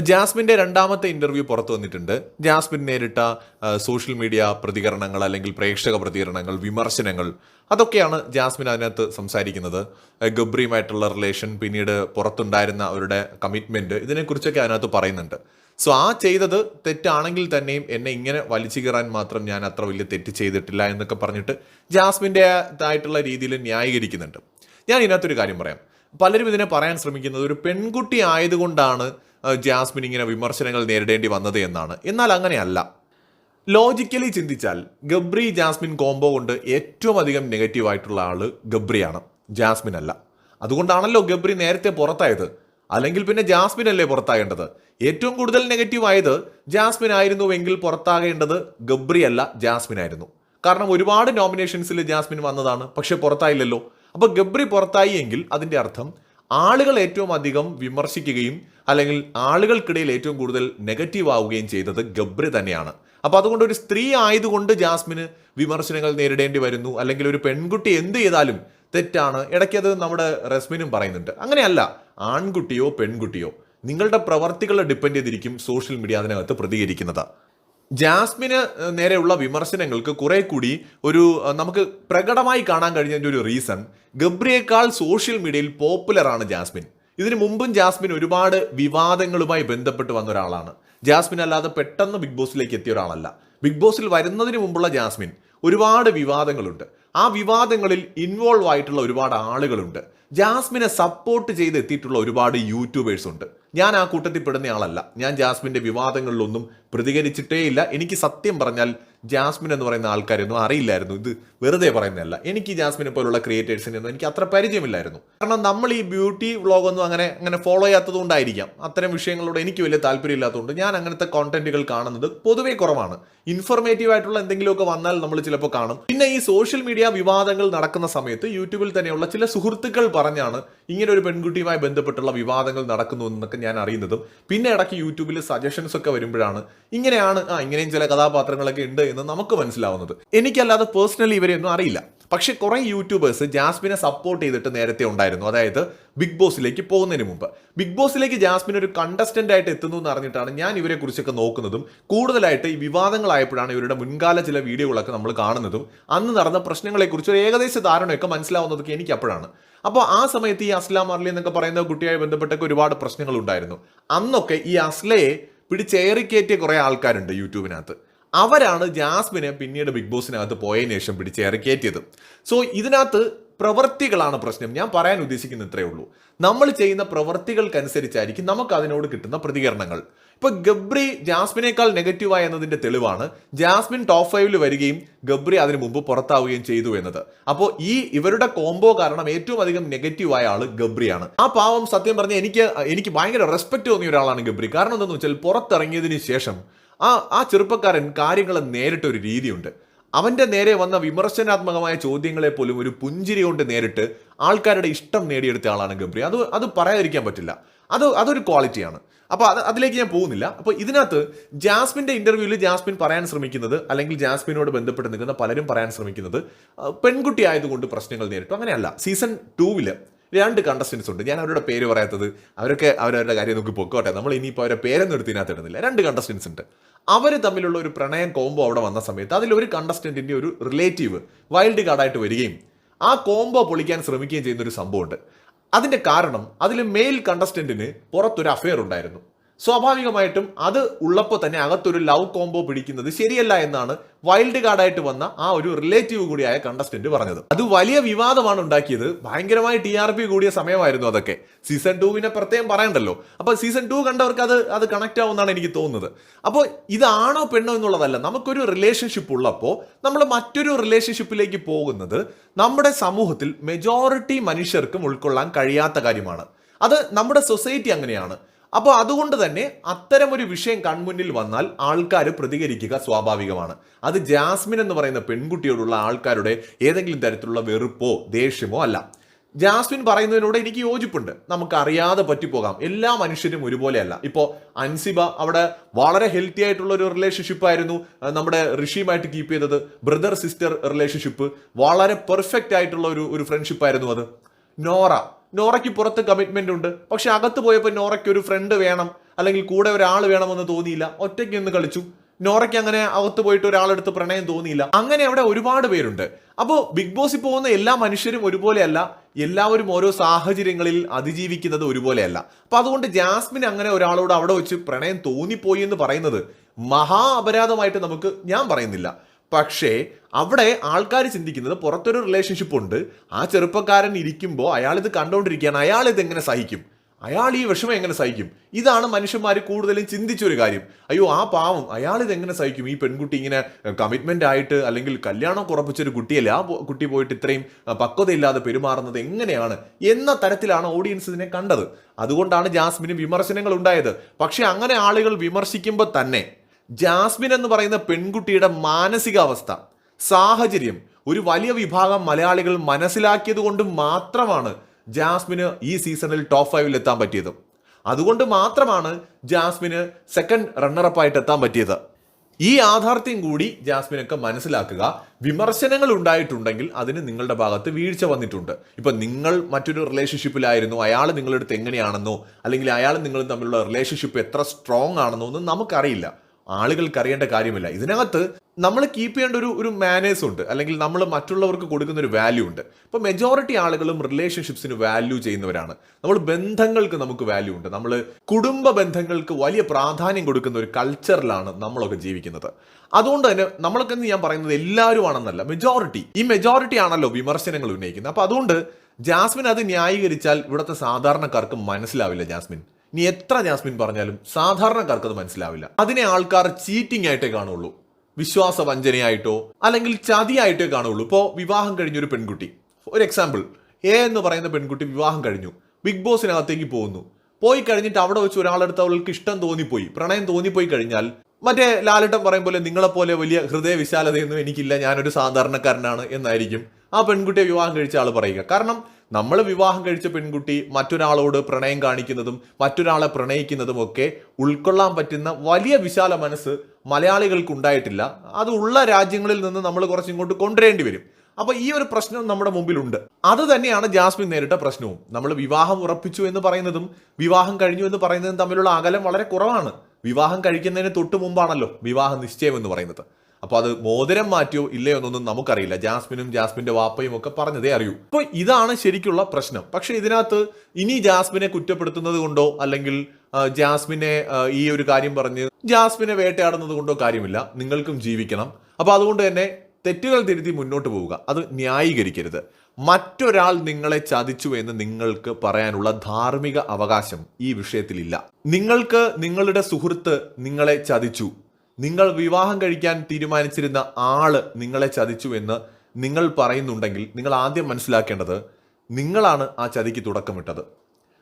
ജാസ്മിന്റെ രണ്ടാമത്തെ ഇന്റർവ്യൂ പുറത്തു വന്നിട്ടുണ്ട്. ജാസ്മിൻ നേരിട്ട സോഷ്യൽ മീഡിയ പ്രതികരണങ്ങൾ അല്ലെങ്കിൽ പ്രേക്ഷക പ്രതികരണങ്ങൾ വിമർശനങ്ങൾ അതൊക്കെയാണ് ജാസ്മിൻ അതിനകത്ത് സംസാരിക്കുന്നത്. ഗബ്രിയുമായിട്ടുള്ള റിലേഷൻ പിന്നീട് പുറത്തുണ്ടായിരുന്ന അവരുടെ കമ്മിറ്റ്മെന്റ് ഇതിനെക്കുറിച്ചൊക്കെ അതിനകത്ത് പറയുന്നുണ്ട്. സോ ആ ചെയ്തത് തെറ്റാണെങ്കിൽ തന്നെയും എന്നെ ഇങ്ങനെ വലിച്ചു കയറാൻ മാത്രം ഞാൻ അത്ര വലിയ തെറ്റ് ചെയ്തിട്ടില്ല എന്നൊക്കെ പറഞ്ഞിട്ട് ജാസ്മിന്റെ ആയിട്ടുള്ള രീതിയിൽ ന്യായീകരിക്കുന്നുണ്ട്. ഞാൻ ഇതിനകത്തൊരു കാര്യം പറയാം. പലരും ഇതിനെ പറയാൻ ശ്രമിക്കുന്നത് ഒരു പെൺകുട്ടി ആയതുകൊണ്ടാണ് ജാസ്മിൻ ഇങ്ങനെ വിമർശനങ്ങൾ നേരിടേണ്ടി വന്നത് എന്നാണ്. എന്നാൽ അങ്ങനെയല്ല. ലോജിക്കലി ചിന്തിച്ചാൽ ഗബ്രി ജാസ്മിൻ കോംബോ കൊണ്ട് ഏറ്റവും അധികം നെഗറ്റീവ് ആയിട്ടുള്ള ആൾ ഗബ്രിയാണ്. ജാസ്മിൻ അല്ല അതുകൊണ്ടാണല്ലോ ഗബ്രി നേരത്തെ പുറത്തായത്. അല്ലെങ്കിൽ പിന്നെ ജാസ്മിൻ അല്ലേ പുറത്താകേണ്ടത്. ഏറ്റവും കൂടുതൽ നെഗറ്റീവ് ആയത് ജാസ്മിൻ ആയിരുന്നുവെങ്കിൽ പുറത്താകേണ്ടത് ഗബ്രി അല്ല ജാസ്മിൻ ആയിരുന്നു കാരണം ഒരുപാട് നോമിനേഷൻസിൽ ജാസ്മിൻ വന്നതാണ് പക്ഷെ പുറത്തായില്ലല്ലോ. അപ്പോൾ ഗബ്രി പുറത്തായി എങ്കിൽ അതിന്റെ അർത്ഥം ആളുകൾ ഏറ്റവും അധികം വിമർശിക്കുകയും അല്ലെങ്കിൽ ആളുകൾക്കിടയിൽ ഏറ്റവും കൂടുതൽ നെഗറ്റീവ് ആവുകയും ചെയ്തത് ഗബ്രി തന്നെയാണ്. അപ്പോൾ അതുകൊണ്ട് ഒരു സ്ത്രീ ആയതുകൊണ്ട് ജാസ്മിന് വിമർശനങ്ങൾ നേരിടേണ്ടി വരുന്നു. അല്ലെങ്കിൽ ഒരു പെൺകുട്ടി എന്ത് ചെയ്താലും തെറ്റാണ്. ഇടയ്ക്ക് അത് നമ്മുടെ റസ്മിനും പറയുന്നുണ്ട്. അങ്ങനെയല്ല. ആൺകുട്ടിയോ പെൺകുട്ടിയോ നിങ്ങളുടെ പ്രവർത്തികളെ ഡിപ്പെൻഡ് ചെയ്തിരിക്കും സോഷ്യൽ മീഡിയ അതിനകത്ത് പ്രതികരിക്കുന്നത്. ജാസ്മിന് നേരെയുള്ള വിമർശനങ്ങൾക്ക് കുറെ കൂടി ഒരു നമുക്ക് പ്രകടമായി കാണാൻ കഴിഞ്ഞതിന്റെ ഒരു റീസൺ ഗബ്രിയേക്കാൾ സോഷ്യൽ മീഡിയയിൽ പോപ്പുലറാണ് ജാസ്മിൻ. ഇതിനു മുമ്പും ജാസ്മിൻ ഒരുപാട് വിവാദങ്ങളുമായി ബന്ധപ്പെട്ട് വന്ന ഒരാളാണ്. ജാസ്മിൻ അല്ലാതെ പെട്ടെന്ന് ബിഗ് ബോസിലേക്ക് എത്തിയ ഒരാളല്ല. ബിഗ് ബോസിൽ വരുന്നതിന് മുമ്പുള്ള ജാസ്മിൻ ഒരുപാട് വിവാദങ്ങളുണ്ട്. ആ വിവാദങ്ങളിൽ ഇൻവോൾവ് ആയിട്ടുള്ള ഒരുപാട് ആളുകളുണ്ട്. ജാസ്മിനെ സപ്പോർട്ട് ചെയ്ത് എത്തിയിട്ടുള്ള ഒരുപാട് യൂട്യൂബേഴ്സ് ഉണ്ട്. ഞാൻ ആ കൂട്ടത്തിൽ പെടുന്ന ആളല്ല ഞാൻ ജാസ്മിന്റെ വിവാദങ്ങളിലൊന്നും പ്രതികരിച്ചിട്ടേ ഇല്ല എനിക്ക് സത്യം പറഞ്ഞാൽ ജാസ്മിൻ എന്ന് പറയുന്ന ആൾക്കാരൊന്നും അറിയില്ലായിരുന്നു. ഇത് വെറുതെ പറയുന്നതല്ല. എനിക്ക് ജാസ്മിനെ പോലുള്ള ക്രിയേറ്റേഴ്സിനെ ഒന്നും എനിക്ക് അത്ര പരിചയമില്ലായിരുന്നു. കാരണം നമ്മൾ ഈ ബ്യൂട്ടി വ്ളോഗൊന്നും അങ്ങനെ അങ്ങനെ ഫോളോ ചെയ്യാത്തത് കൊണ്ടായിരിക്കാം. അത്തരം വിഷയങ്ങളോട് എനിക്ക് വലിയ താല്പര്യമില്ലാത്തതുകൊണ്ട് ഞാൻ അങ്ങനത്തെ കോണ്ടന്റുകൾ കാണുന്നത് പൊതുവേ കുറവാണ്. ഇൻഫോർമേറ്റീവ് ആയിട്ടുള്ള എന്തെങ്കിലുമൊക്കെ വന്നാൽ നമ്മൾ ചിലപ്പോൾ കാണും. പിന്നെ ഈ സോഷ്യൽ മീഡിയ വിവാദങ്ങൾ നടക്കുന്ന സമയത്ത് യൂട്യൂബിൽ തന്നെയുള്ള ചില സുഹൃത്തുക്കൾ പറഞ്ഞാണ് ഇങ്ങനെ ഒരു പെൺകുട്ടിയുമായി ബന്ധപ്പെട്ടുള്ള വിവാദങ്ങൾ നടക്കുന്നു എന്നൊക്കെ ഞാൻ അറിയുന്നതും. പിന്നെ ഇടയ്ക്ക് യൂട്യൂബിൽ സജഷൻസ് ഒക്കെ വരുമ്പോഴാണ് ഇങ്ങനെയാണ് ആ ഇങ്ങനെയും ചില കഥാപാത്രങ്ങളൊക്കെ ഉണ്ട് എന്ന് നമുക്ക് മനസ്സിലാവുന്നത്. എനിക്കല്ലാതെ പേഴ്സണലി ഇവരെയൊന്നും അറിയില്ല. പക്ഷെ കുറേ യൂട്യൂബേഴ്സ് ജാസ്മിനെ സപ്പോർട്ട് ചെയ്തിട്ട് നേരത്തെ ഉണ്ടായിരുന്നു. അതായത് ബിഗ് ബോസിലേക്ക് പോകുന്നതിന് മുമ്പ്. ബിഗ് ബോസിലേക്ക് ജാസ്മിൻ ഒരു കണ്ടസ്റ്റന്റ് ആയിട്ട് എത്തുന്നു എന്ന് അറിഞ്ഞിട്ടാണ് ഞാൻ ഇവരെ കുറിച്ചൊക്കെ നോക്കുന്നതും കൂടുതലായിട്ട് ഈ വിവാദങ്ങളായപ്പോഴാണ് ഇവരുടെ മുൻകാല ചില വീഡിയോകളൊക്കെ നമ്മൾ കാണുന്നതും അന്ന് നടന്ന പ്രശ്നങ്ങളെക്കുറിച്ച് ഒരു ഏകദേശ ധാരണയൊക്കെ മനസ്സിലാവുന്നതൊക്കെ എനിക്ക് അപ്പോഴാണ് അപ്പോൾ ആ സമയത്ത് ഈ അസ്ലാം അർലി എന്നൊക്കെ പറയുന്ന കുട്ടിയായി ബന്ധപ്പെട്ടൊക്കെ ഒരുപാട് പ്രശ്നങ്ങളുണ്ടായിരുന്നു. അന്നൊക്കെ ഈ അസ്ലയെ പിടിച്ചേറിക്കേറ്റിയ കുറേ ആൾക്കാരുണ്ട് യൂട്യൂബിനകത്ത്. അവരാണ് ജാസ്മിനെ പിന്നീട് ബിഗ് ബോസിനകത്ത് പോയതിനു ശേഷം പിടിച്ച് ഇറക്കിയേറ്റിയത് സോ ഇതിനകത്ത് പ്രവൃത്തികളാണ് പ്രശ്നം. ഞാൻ പറയാൻ ഉദ്ദേശിക്കുന്ന ഇത്രയേ ഉള്ളൂ. നമ്മൾ ചെയ്യുന്ന പ്രവൃത്തികൾക്കനുസരിച്ചായിരിക്കും നമുക്ക് അതിനോട് കിട്ടുന്ന പ്രതികരണങ്ങൾ. ഇപ്പൊ ഗബ്രി ജാസ്മിനേക്കാൾ നെഗറ്റീവായ എന്നതിന്റെ തെളിവാണ് ജാസ്മിൻ ടോപ്പ് ഫൈവിൽ വരികയും ഗബ്രി അതിനു മുമ്പ് പുറത്താവുകയും ചെയ്തു എന്നത്. അപ്പോ ഈ ഇവരുടെ കോംബോ കാരണം ഏറ്റവും അധികം നെഗറ്റീവായ ആൾ ഗബ്രിയാണ്. ആ പാവം സത്യം പറഞ്ഞ എനിക്ക് എനിക്ക് ഭയങ്കര റെസ്പെക്ട് തോന്നിയ ഒരാളാണ് ഗബ്രി. കാരണം എന്താണെന്ന് വെച്ചാൽ പുറത്തിറങ്ങിയതിനു ശേഷം ആ ആ ചെറുപ്പക്കാരൻ കാര്യങ്ങൾ നേരിട്ട ഒരു രീതിയുണ്ട്. അവന്റെ നേരെ വന്ന വിമർശനാത്മകമായ ചോദ്യങ്ങളെ പോലും ഒരു പുഞ്ചിരി കൊണ്ട് നേരിട്ട് ആൾക്കാരുടെ ഇഷ്ടം നേടിയെടുത്ത ആളാണ് ഗബ്രി അത് അത് പറയാതിരിക്കാൻ പറ്റില്ല. അത് അതൊരു ക്വാളിറ്റിയാണ്. അപ്പോൾ അത് അതിലേക്ക് ഞാൻ പോകുന്നില്ല. അപ്പോൾ ഇതിനകത്ത് ജാസ്മിന്റെ ഇന്റർവ്യൂവിൽ ജാസ്മിൻ പറയാൻ ശ്രമിക്കുന്നത് അല്ലെങ്കിൽ ജാസ്മിനോട് ബന്ധപ്പെട്ട് നിൽക്കുന്ന പലരും പറയാൻ ശ്രമിക്കുന്നത് പെൺകുട്ടി ആയതുകൊണ്ട് പ്രശ്നങ്ങൾ നേരിട്ടു. അങ്ങനെയല്ല. സീസൺ ടൂവിൽ രണ്ട് കണ്ടസ്റ്റൻസ് ഉണ്ട്. ഞാൻ അവരുടെ പേര് പറയാത്തത് അവരൊക്കെ അവരവരുടെ കാര്യം നോക്കി പൊക്കോട്ടെ. നമ്മൾ ഇനിയിപ്പോൾ അവരുടെ പേരൊന്നും എടുത്ത് ഇടുന്നില്ല. രണ്ട് കണ്ടസ്റ്റൻസ് ഉണ്ട്. അവർ തമ്മിലുള്ള ഒരു പ്രണയം കോംബോ അവിടെ വന്ന സമയത്ത് അതിൽ ഒരു കണ്ടസ്റ്റന്റിന്റെ ഒരു റിലേറ്റീവ് വൈൽഡ് കാർഡായിട്ട് വരികയും ആ കോംബോ പൊളിക്കാൻ ശ്രമിക്കുകയും ചെയ്യുന്ന ഒരു സംഭവമുണ്ട്. അതിന്റെ കാരണം അതിൽ മെയിൽ കണ്ടസ്റ്റന്റിന് പുറത്തൊരു അഫെയർ ഉണ്ടായിരുന്നു. സ്വാഭാവികമായിട്ടും അത് ഉള്ളപ്പോൾ തന്നെ അകത്തൊരു ലവ് കോംബോ പിടിക്കുന്നത് ശരിയല്ല എന്നാണ് വൈൽഡ് കാർഡായിട്ട് വന്ന ആ ഒരു റിലേറ്റീവ് കൂടിയായ കണ്ടസ്റ്റന്റ് പറഞ്ഞത്. അത് വലിയ വിവാദമാണ് ഉണ്ടാക്കിയത്. ഭയങ്കരമായി ടി ആർ പി കൂടിയ സമയമായിരുന്നു അതൊക്കെ. സീസൺ ടൂവിനെ പ്രത്യേകം പറയണ്ടല്ലോ. അപ്പോൾ സീസൺ ടു കണ്ടവർക്ക് അത് അത് കണക്ട് ആവുമെന്നാണ് എനിക്ക് തോന്നുന്നത്. അപ്പോൾ ഇതാണോ പെണ്ണോ എന്നുള്ളതല്ല നമുക്കൊരു റിലേഷൻഷിപ്പ് ഉള്ളപ്പോൾ നമ്മൾ മറ്റൊരു റിലേഷൻഷിപ്പിലേക്ക് പോകുന്നത് നമ്മുടെ സമൂഹത്തിൽ മെജോറിറ്റി മനുഷ്യർക്കും ഉൾക്കൊള്ളാൻ കഴിയാത്ത കാര്യമാണ്. അത് നമ്മുടെ സൊസൈറ്റി അങ്ങനെയാണ്. അപ്പോൾ അതുകൊണ്ട് തന്നെ അത്തരം ഒരു വിഷയം കൺമുന്നിൽ വന്നാൽ ആൾക്കാർ പ്രതികരിക്കുക സ്വാഭാവികമാണ്. അത് ജാസ്മിൻ എന്ന് പറയുന്ന പെൺകുട്ടിയോടുള്ള ആൾക്കാരുടെ ഏതെങ്കിലും തരത്തിലുള്ള വെറുപ്പോ ദേഷ്യമോ അല്ല. ജാസ്മിൻ പറയുന്നതിനോട് എനിക്ക് യോജിപ്പുണ്ട്. നമുക്ക് അറിയാതെ പറ്റിപ്പോകാം. എല്ലാ മനുഷ്യരും ഒരുപോലെയല്ല. ഇപ്പോൾ അൻസിബ അവിടെ വളരെ ഹെൽത്തി ആയിട്ടുള്ള ഒരു റിലേഷൻഷിപ്പ് ആയിരുന്നു നമ്മുടെ ഋഷിയുമായിട്ട് കീപ്പ് ചെയ്തത്. ബ്രദർ സിസ്റ്റർ റിലേഷൻഷിപ്പ് വളരെ പെർഫെക്റ്റ് ആയിട്ടുള്ള ഒരു ഒരു ഫ്രണ്ട്ഷിപ്പ് ആയിരുന്നു അത്. നോറ. നോറയ്ക്ക് പുറത്ത് കമ്മിറ്റ്മെന്റ് ഉണ്ട്. പക്ഷെ അകത്ത് പോയപ്പോൾ നോറയ്ക്ക് ഒരു ഫ്രണ്ട് വേണം. അല്ലെങ്കിൽ കൂടെ ഒരാൾ വേണമെന്ന് തോന്നിയില്ല. ഒറ്റയ്ക്ക് ഒന്ന് കളിച്ചു. നോറയ്ക്ക് അങ്ങനെ അകത്ത് പോയിട്ട് ഒരാളെടുത്ത് പ്രണയം തോന്നിയില്ല. അങ്ങനെ അവിടെ ഒരുപാട് പേരുണ്ട്. അപ്പോൾ ബിഗ് ബോസിൽ പോകുന്ന എല്ലാ മനുഷ്യരും ഒരുപോലെയല്ല. എല്ലാവരും ഓരോ സാഹചര്യങ്ങളിൽ അതിജീവിക്കുന്നത് ഒരുപോലെയല്ല. അപ്പൊ അതുകൊണ്ട് ജാസ്മിൻ അങ്ങനെ ഒരാളോട് അവിടെ വെച്ച് പ്രണയം തോന്നിപ്പോയി എന്ന് പറയുന്നത് മഹാ അപരാധമായിട്ട് നമുക്ക് ഞാൻ പറയുന്നില്ല. പക്ഷേ അവിടെ ആൾക്കാർ ചിന്തിക്കുന്നത് പുറത്തൊരു റിലേഷൻഷിപ്പ് ഉണ്ട്. ആ ചെറുപ്പക്കാരൻ ഇരിക്കുമ്പോൾ അയാൾ ഇത് കണ്ടുകൊണ്ടിരിക്കുകയാണ് അയാൾ ഇത് എങ്ങനെ സഹിക്കും? അയാൾ ഈ വിഷമം എങ്ങനെ സഹിക്കും? ഇതാണ് മനുഷ്യന്മാർ കൂടുതലും ചിന്തിച്ചൊരു കാര്യം. അയ്യോ ആ പാവം. അയാൾ ഇത് എങ്ങനെ സഹിക്കും? ഈ പെൺകുട്ടി ഇങ്ങനെ കമ്മിറ്റ്മെന്റ് ആയിട്ട് അല്ലെങ്കിൽ കല്യാണം കുറപ്പിച്ചൊരു കുട്ടിയല്ലേ? ആ കുട്ടി പോയിട്ട് ഇത്രയും പക്വതയില്ലാതെ പെരുമാറുന്നത് എങ്ങനെയാണ്? എന്ന തരത്തിലാണ് ഓഡിയൻസ് ഇതിനെ കണ്ടത്. അതുകൊണ്ടാണ് ജാസ്മിന് വിമർശനങ്ങൾ ഉണ്ടായത് പക്ഷേ അങ്ങനെ ആളുകൾ വിമർശിക്കുമ്പോൾ തന്നെ ജാസ്മിൻ എന്ന് പറയുന്ന പെൺകുട്ടിയുടെ മാനസികാവസ്ഥ സാഹചര്യം ഒരു വലിയ വിഭാഗം മലയാളികൾ മനസ്സിലാക്കിയത് കൊണ്ട് മാത്രമാണ് ജാസ്മിന് ഈ സീസണിൽ ടോപ്പ് ഫൈവിൽ എത്താൻ പറ്റിയത്. അതുകൊണ്ട് മാത്രമാണ് ജാസ്മിന് സെക്കൻഡ് റണ്ണറപ്പായിട്ട് എത്താൻ പറ്റിയത്. ഈ യാഥാർത്ഥ്യം കൂടി ജാസ്മിനൊക്കെ മനസ്സിലാക്കുക. വിമർശനങ്ങൾ ഉണ്ടായിട്ടുണ്ടെങ്കിൽ അതിന് നിങ്ങളുടെ ഭാഗത്ത് വീഴ്ച വന്നിട്ടുണ്ട്. ഇപ്പൊ നിങ്ങൾ മറ്റൊരു റിലേഷൻഷിപ്പിലായിരുന്നു അയാൾ നിങ്ങളുടെ അടുത്ത് എങ്ങനെയാണെന്നോ അല്ലെങ്കിൽ അയാൾ നിങ്ങളും തമ്മിലുള്ള റിലേഷൻഷിപ്പ് എത്ര സ്ട്രോങ് ആണെന്നോ ഒന്നും നമുക്കറിയില്ല. ആളുകൾക്ക് അറിയേണ്ട കാര്യമില്ല. ഇതിനകത്ത് നമ്മൾ കീപ്പ് ചെയ്യേണ്ട ഒരു ഒരു മാനേഴ്സ് ഉണ്ട്. അല്ലെങ്കിൽ നമ്മൾ മറ്റുള്ളവർക്ക് കൊടുക്കുന്ന ഒരു വാല്യൂ ഉണ്ട്. ഇപ്പൊ മെജോറിറ്റി ആളുകളും റിലേഷൻഷിപ്സിന് വാല്യൂ ചെയ്യുന്നവരാണ്. നമ്മൾ ബന്ധങ്ങൾക്ക് നമുക്ക് വാല്യൂ ഉണ്ട്. നമ്മൾ കുടുംബ ബന്ധങ്ങൾക്ക് വലിയ പ്രാധാന്യം കൊടുക്കുന്ന ഒരു കൾച്ചറിലാണ് നമ്മളൊക്കെ ജീവിക്കുന്നത്. അതുകൊണ്ട് തന്നെ നമ്മളൊക്കെ ഞാൻ പറയുന്നത് എല്ലാവരും ആണെന്നല്ല മെജോറിറ്റി ഈ മെജോറിറ്റി ആണല്ലോ വിമർശനങ്ങൾ ഉന്നയിക്കുന്നത്. അപ്പൊ അതുകൊണ്ട് ജാസ്മിൻ അത് ന്യായീകരിച്ചാൽ ഇവിടുത്തെ സാധാരണക്കാർക്ക് മനസ്സിലാവില്ല ജാസ്മിൻ. നീ എത്ര ജാസ്മിൻ പറഞ്ഞാലും സാധാരണക്കാർക്ക് അത് മനസ്സിലാവില്ല. അതിനെ ആൾക്കാർ ചീറ്റിംഗ് ആയിട്ടേ കാണുള്ളൂ. വിശ്വാസ വഞ്ചനയായിട്ടോ അല്ലെങ്കിൽ ചതിയായിട്ടോ കാണുള്ളൂ. ഇപ്പോൾ വിവാഹം കഴിഞ്ഞൊരു പെൺകുട്ടി. ഒരു എക്സാമ്പിൾ എ എന്ന് പറയുന്ന പെൺകുട്ടി വിവാഹം കഴിഞ്ഞു. ബിഗ് ബോസിനകത്തേക്ക് പോകുന്നു. പോയി കഴിഞ്ഞിട്ട് അവിടെ വെച്ച് ഒരാളെടുത്ത് അവൾക്ക് ഇഷ്ടം തോന്നിപ്പോയി. പ്രണയം തോന്നിപ്പോയി കഴിഞ്ഞാൽ മറ്റേ ലാലിട്ടം പറയും പോലെ നിങ്ങളെപ്പോലെ വലിയ ഹൃദയ വിശാലതയൊന്നും എനിക്കില്ല. ഞാനൊരു സാധാരണക്കാരനാണ് എന്നായിരിക്കും ആ പെൺകുട്ടിയെ വിവാഹം കഴിച്ച ആൾ പറയുക. കാരണം നമ്മൾ വിവാഹം കഴിച്ച പെൺകുട്ടി മറ്റൊരാളോട് പ്രണയം കാണിക്കുന്നതും മറ്റൊരാളെ പ്രണയിക്കുന്നതും ഒക്കെ ഉൾക്കൊള്ളാൻ പറ്റുന്ന വലിയ വിശാല മനസ്സ് മലയാളികൾക്ക് ഉണ്ടായിട്ടില്ല അത് ഉള്ള രാജ്യങ്ങളിൽ നിന്ന് നമ്മൾ കുറച്ച് ഇങ്ങോട്ട് കൊണ്ടുവരേണ്ടി വരും. അപ്പൊ ഈ ഒരു പ്രശ്നം നമ്മുടെ മുമ്പിലുണ്ട്. അത് തന്നെയാണ് ജാസ്മിൻ നേരിട്ട പ്രശ്നവും. നമ്മൾ വിവാഹം ഉറപ്പിച്ചു എന്ന് പറയുന്നതും വിവാഹം കഴിഞ്ഞു എന്ന് പറയുന്നതും തമ്മിലുള്ള അകലം വളരെ കുറവാണ്. വിവാഹം കഴിക്കുന്നതിന് തൊട്ട് മുമ്പാണല്ലോ വിവാഹ നിശ്ചയം എന്ന് പറയുന്നത്. അപ്പൊ അത് മോതിരം മാറ്റിയോ ഇല്ലയോ എന്നൊന്നും നമുക്കറിയില്ല. ജാസ്മിനും ജാസ്മിന്റെ വാപ്പയും ഒക്കെ പറഞ്ഞതേ അറിയൂ. അപ്പൊ ഇതാണ് ശരിക്കുള്ള പ്രശ്നം. പക്ഷെ ഇതിനകത്ത് ഇനി ജാസ്മിനെ കുറ്റപ്പെടുത്തുന്നത് കൊണ്ടോ അല്ലെങ്കിൽ ജാസ്മിനെ ഈ ഒരു കാര്യം പറഞ്ഞ് ജാസ്മിനെ വേട്ടയാടുന്നത് കൊണ്ടോ കാര്യമില്ല. നിങ്ങൾക്കും ജീവിക്കണം. അപ്പൊ അതുകൊണ്ട് തന്നെ തെറ്റുകൾ തിരുത്തി മുന്നോട്ട് പോവുക. അത് ന്യായീകരിക്കരുത്. മറ്റൊരാൾ നിങ്ങളെ ചതിച്ചു എന്ന് നിങ്ങൾക്ക് പറയാനുള്ള ധാർമ്മിക അവകാശം ഈ വിഷയത്തിലില്ല. നിങ്ങൾക്ക് നിങ്ങളുടെ സുഹൃത്ത് നിങ്ങളെ ചതിച്ചു. നിങ്ങൾ വിവാഹം കഴിക്കാൻ തീരുമാനിച്ചിരുന്ന ആൾ നിങ്ങളെ ചതിച്ചു എന്ന് നിങ്ങൾ പറയുന്നുണ്ടെങ്കിൽ നിങ്ങൾ ആദ്യം മനസ്സിലാക്കേണ്ടത് നിങ്ങളാണ് ആ ചതിക്ക് തുടക്കമിട്ടത്.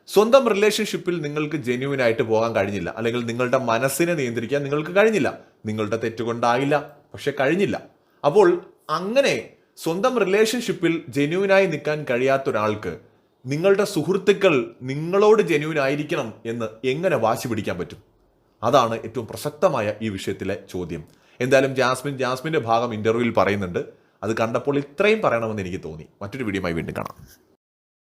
സ്വന്തം റിലേഷൻഷിപ്പിൽ നിങ്ങൾക്ക് ജെന്യൂൻ ആയിട്ട് പോകാൻ കഴിഞ്ഞില്ല. അല്ലെങ്കിൽ നിങ്ങളുടെ മനസ്സിനെ നിയന്ത്രിക്കാൻ നിങ്ങൾക്ക് കഴിഞ്ഞില്ല. നിങ്ങളുടെ തെറ്റുകൊണ്ടായില്ല പക്ഷെ കഴിഞ്ഞില്ല. അപ്പോൾ അങ്ങനെ സ്വന്തം റിലേഷൻഷിപ്പിൽ ജെന്യൂനായി നിൽക്കാൻ കഴിയാത്ത ഒരാൾക്ക് നിങ്ങളുടെ സുഹൃത്തുക്കൾ നിങ്ങളോട് ജെന്യൂൻ ആയിരിക്കണം എന്ന് എങ്ങനെ വാശി പിടിക്കാൻ പറ്റും? അതാണ് ഏറ്റവും പ്രസക്തമായ ഈ വിഷയത്തിലെ ചോദ്യം. എന്തായാലും ജാസ്മിൻ ജാസ്മിന്റെ ഭാഗം ഇന്റർവ്യൂവിൽ പറയുന്നുണ്ട്. അത് കണ്ടപ്പോൾ ഇത്രയും പറയണമെന്ന് എനിക്ക് തോന്നി. മറ്റൊരു വീഡിയോയുമായി വീണ്ടും കാണാം.